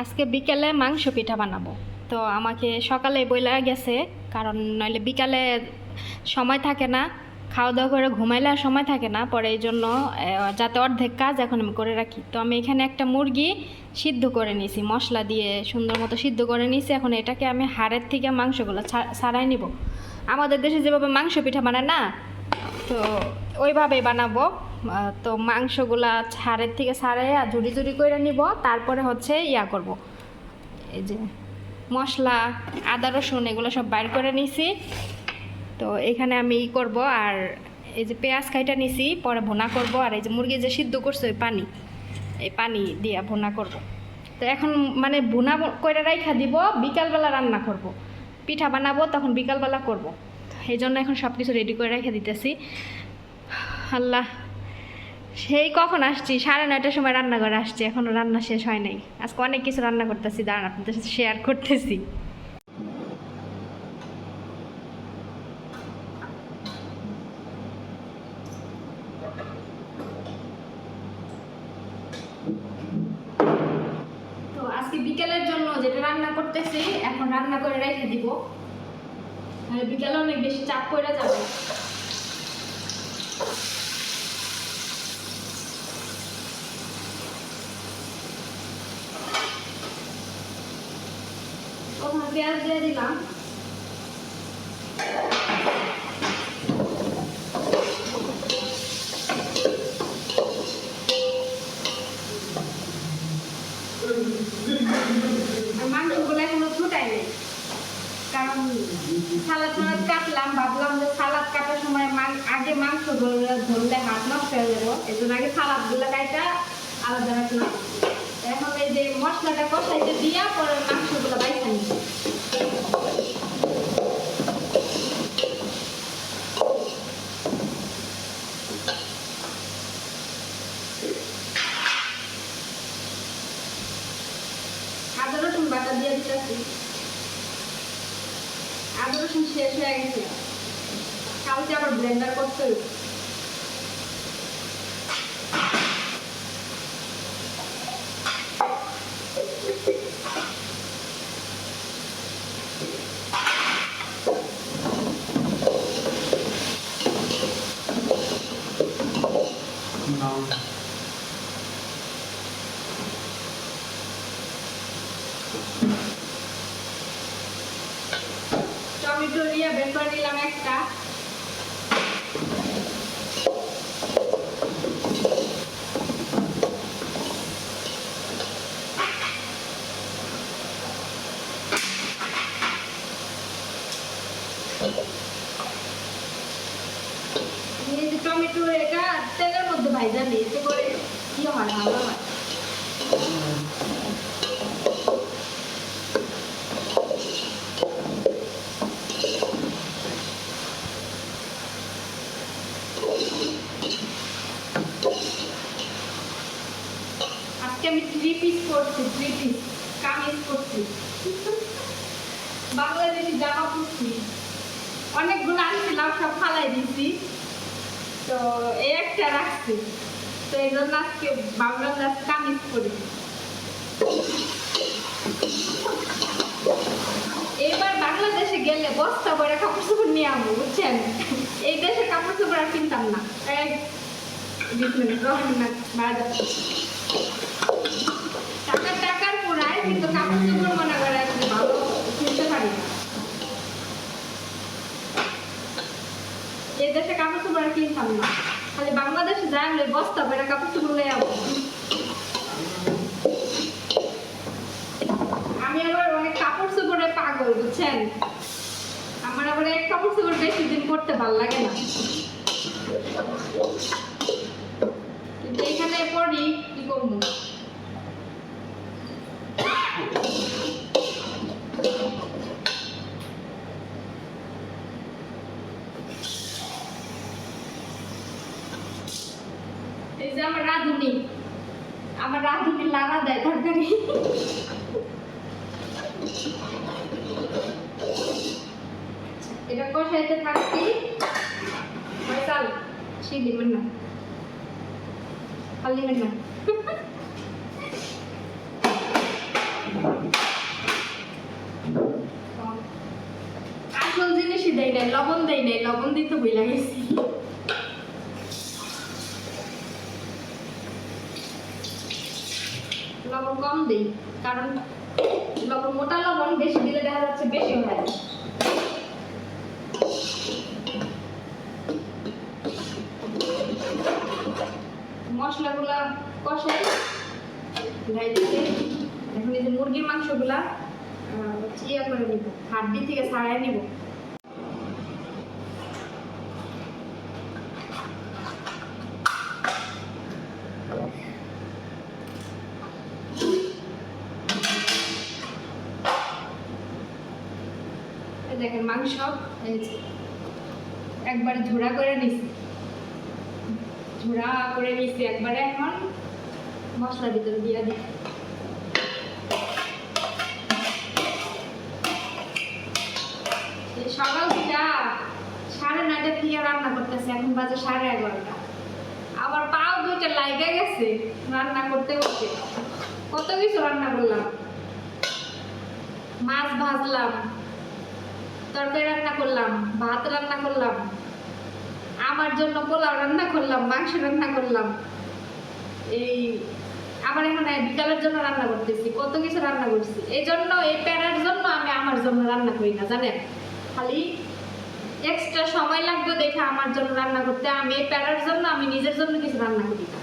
আজকে বিকেলে মাংস পিঠা বানাবো। তো আমাকে সকালে বইলা গেছে, কারণ নইলে বিকালে সময় থাকে না খাওয়া দাওয়া করে ঘুমাইলে আর সময় থাকে না, পরে এই জন্য যাতে অর্ধেক কাজ এখন আমি করে রাখি। তো আমি এখানে একটা মুরগি সিদ্ধ করে নিয়েছি মশলা দিয়ে সুন্দর মতো সিদ্ধ করে নিয়েছি এখন এটাকে আমি হাড়ের থেকে মাংসগুলো ছাড়াই নিব। আমাদের দেশে যেভাবে মাংস পিঠা বানায় না, তো ওইভাবেই বানাবো। তো মাংসগুলা ছাড়ের থেকে ছাড়াইয়া ঝুড়ি ঝুড়ি করে নিব, তারপরে হচ্ছে ইয়া করব। এই যে মশলা, আদা, রসুন, এগুলো সব বাইর করে নিছি। তো এখানে আমি ই করব আর এই যে পেঁয়াজ কাইটা নিছি, পরে ভুনা করব। আর এই যে মুরগি যে সিদ্ধ করছে ওই পানি, এই পানি দিয়া ভুনা করব। তো এখন মানে ভুনা করে রাইখা দিব, বিকালবেলা রান্না করব। পিঠা বানাবো, তখন বিকালবেলা করব। এই জন্য এখন সব কিছু রেডি করে রেখে দিতেছি। আল্লাহ। সেই কখন আসছি? সাড়ে নয়টার সময় রান্না করে আসছি এখনও রান্না শেষ হয় নাই। আজকে অনেক কিছু রান্না করতেছি, দাঁড়ান আপনাদের সাথে শেয়ার করতেছি। বিকেলের জন্য যেটা রান্না করতেছি, এখন রান্না করে রেখে দিব। বিকেলে অনেক বেশি চাপ করে যাবে। ওখানে পেঁয়াজ দিয়ে দিলাম। মাংসগুলো এখনও ছুটাই নেই কারণ সালাদ মালাদ কাটলাম, ভাবলাম যে সালাদ কাটার সময় আগে মাংস ধরলে হাত নষ্ট হয়ে যাব। এই জন্য আগে সালাদগুলো কাইটা আলাদা রাখলাম। এখন এই যে মশলাটা কষাইতে দিয়া পরে মাংসগুলো বাইসা নিচ্ছি আদা রসুন বাটা দিয়ে দিতেছি আদা রসুন শেষ হয়ে গেছে কালকে আবার ব্লেন্ডার করতে হইব No. টমেটো নিয়ে বের করে নিলাম একটা টমেটো এটা করে কি হয়, ভালো হয়? আজকে আমি থ্রি পিস করছি থ্রি পিস কামিজ করছি। বাংলাদেশি জামা পরছি। অনেকগুলো আনছিলাম, সব ফালাই দিছি তো এই একটা রাখছি তো এই জন্য আজকে বাংলাদেশ কামিজ করি এবার বাংলাদেশে গেলে বস্তা করে কাপড় চোপড় নিয়ে আসব বুঝছেন এই দেশে কাপড় চোপড় আর কিনতাম না এই বিসমিল্লাহির রহমানির রহিম। বাজার। টাকা টাকার পুরায় কিন্তু কাপড় চোপড় মনে করে যে ভালো কিনতে পারি না এই দেশে কাপড় চোপড় না। খালি বাংলাদেশে যাই আমি বস্তা বেড়া কাপড় চোপড় নিয়ে যাব আমি আবার অনেক কাপড় চুপড়ে পাগল, বুঝছেন? আমার আবার এক কাপড় চোপড় বেশি দিন পরতে ভালো লাগে না। কিন্তু এখানে পড়ি কি করব? আমার রাঁধুনি। আমার রাঁধুনি লাগা দেয় তরকারি এটা কষাইতে থাকছি চাল সিলি না। খালি না। আসল জিনিসই দেয় নাই, লবণ দেয় নাই, লবণ দিতে ভুলে গেছি। লবণ কম দিই, কারণ লবণ, মোটা লবণ বেশি দিলে দেখা যাচ্ছে বেশি হয়ে। যায় মশলাগুলা কষাই এখন এই যে মুরগির মাংসগুলা ইয়ে করে নিব হাড্ডি থেকে ছাড়াই নিব। দেখেন মাংস একবার ঝোড়া করে নিছি। ঝোড়া করে নিছি একবারে এখন মশলার ভিতরে দিয়ে দিই। সকাল থেকে সাড়ে নয়টা থেকে রান্না করতেছে, এখন বাজে সাড়ে এগারোটা। আবার পাও দুইটা লাইগা গেছে, রান্না করতে করতে কত কিছু রান্না করলাম। মাছ ভাজলাম। তরকারি রান্না করলাম, ভাত রান্না করলাম, আমার জন্য পোলাও রান্না করলাম, মাংস রান্না করলাম। এই, আবার এখানে বিকালের জন্য রান্না করতেছি, কত কিছু রান্না করছি। এই জন্য, এই প্যারার জন্য আমি আমার জন্য রান্না করি না, জানেন? খালি এক্সট্রা সময় লাগবে দেখে আমার জন্য রান্না করতে, আমি এই প্যারার জন্য, আমি নিজের জন্য কিছু রান্না করি না।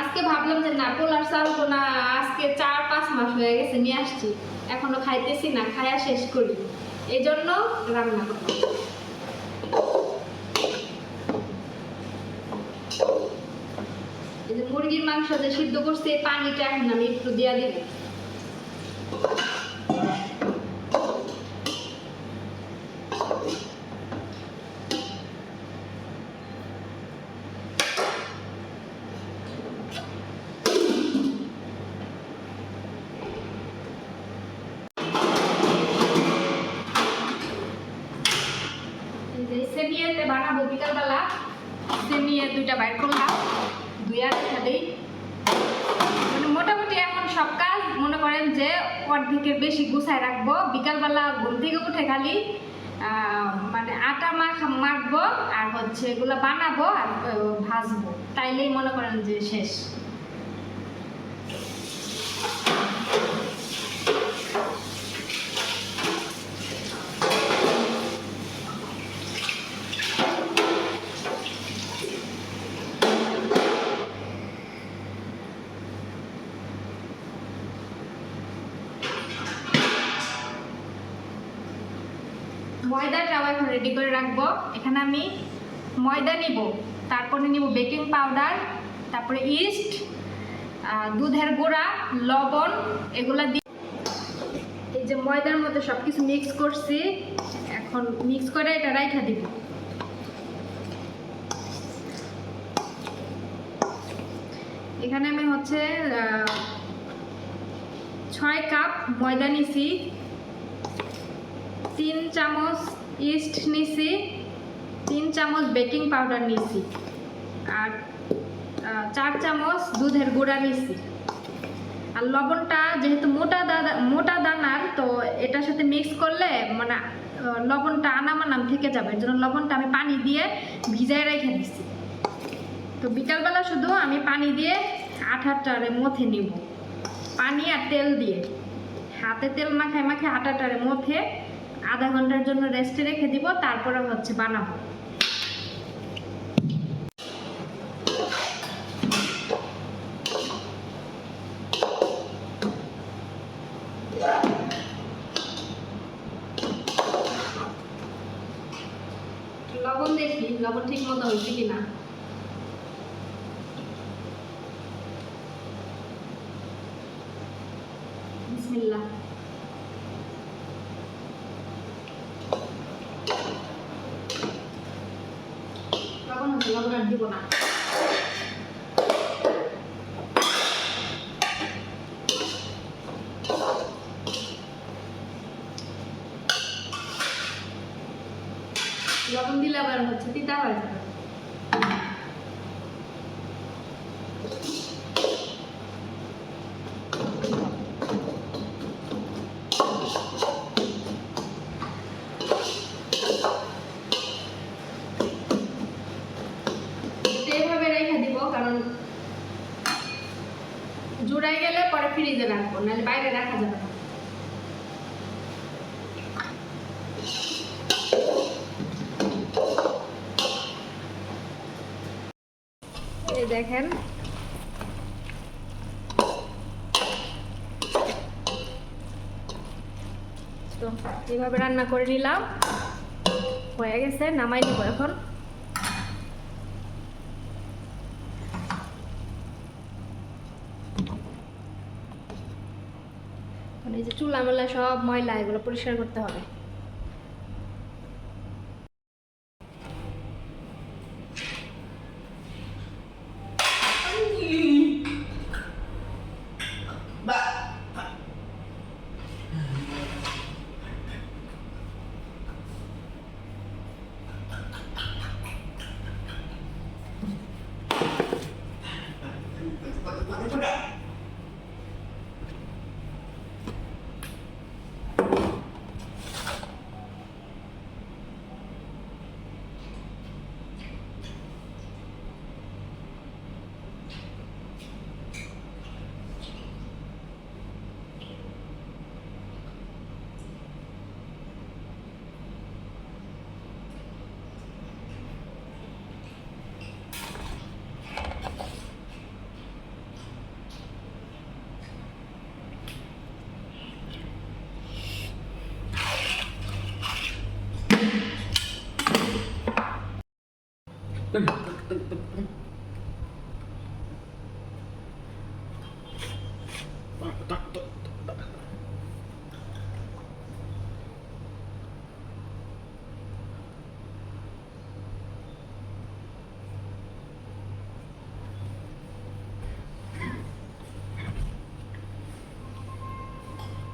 আজকে ভাবলাম যে না, পোলার চাল না, আজকে চার পাঁচ মাস হয়ে গেছে নিয়ে আসছি। এখনও খাইতেছি না খাইয়া শেষ করি। এই জন্য রান্না করি মুরগির মাংস যে সিদ্ধ করছে পানিটা এখন আমি একটু দিয়া দিব এই যে সেমিয়াতে বানাবো বিকালবেলা সেমিয়া দুইটা বাইর করলাম দুই আর দেখা দেই মানে মোটামুটি এখন সব কাজ মনে করেন যে অর্ধেকের বেশি গুছায় রাখব। বিকালবেলা ঘুম থেকে উঠে খালি মানে আটা মাখ মাখবো আর হচ্ছে এগুলো বানাবো আর ভাজবো। তাইলেই মনে করেন যে শেষ। ময়দাটাও এখন রেডি করে রাখব। এখানে আমি ময়দা নিব, তারপরে নিব বেকিং পাউডার তারপরে ইস্ট দুধের গুঁড়া, লবণ, এগুলা দিয়ে এই যে ময়দার মধ্যে সব কিছু মিক্স করছি, এখন মিক্স করে এটা রাইখা দিব। এখানে আমি হচ্ছে ছয় কাপ ময়দা নিছি। তিন চামচ ইস্ট নিছি, তিন চামচ বেকিং পাউডার নিছি, আর চার চামচ দুধের গুঁড়া নিছি। আর লবণটা যেহেতু মোটা দাদা, মোটা দানার, তো এটার সাথে মিক্স করলে মানে লবণটা আনামানাম থেকে যাবে। এর জন্য লবণটা আমি পানি দিয়ে ভিজাই রেখে দিছি। তো বিকালবেলা শুধু আমি পানি দিয়ে আঠাটারে মথে নিব। পানি আর তেল দিয়ে। হাতে তেল মাখায় মাখে আটাটারে মথে আধা ঘণ্টার জন্য রেস্টে রেখে দিব তারপরে হচ্ছে বানাবো লবণ দেখি লবণ ঠিক মতো হয়েছে কিনা বিসমিল্লাহ লবণ হচ্ছে লবণ আর দিব না লবণ দিলে আবার হচ্ছে তিতা হয়ে যাবে ফুরাই গেলে পরে ফ্রিজে রাখব নাহলে বাইরে রাখা যাবে না। দেখেন। তো রান্না করে নিলাম। হয়ে গেছে, নামাই নিব এখন। যে চুলা আমলা সব ময়লা এগুলো পরিষ্কার করতে হবে।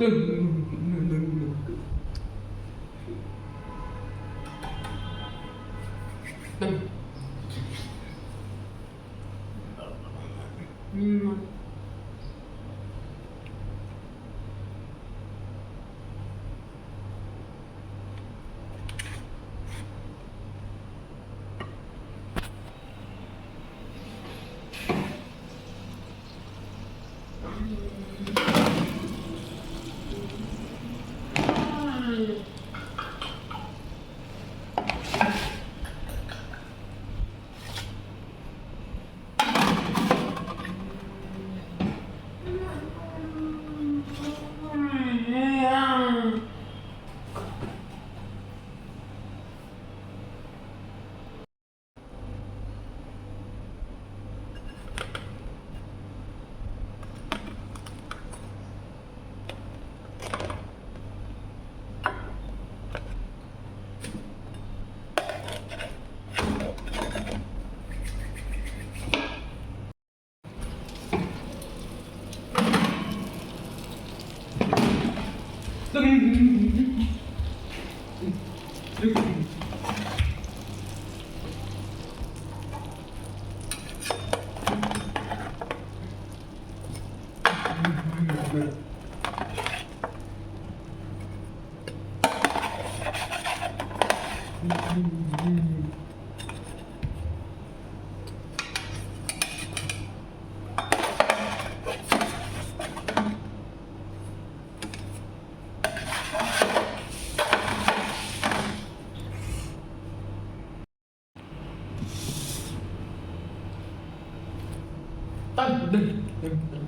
对 reading the, the,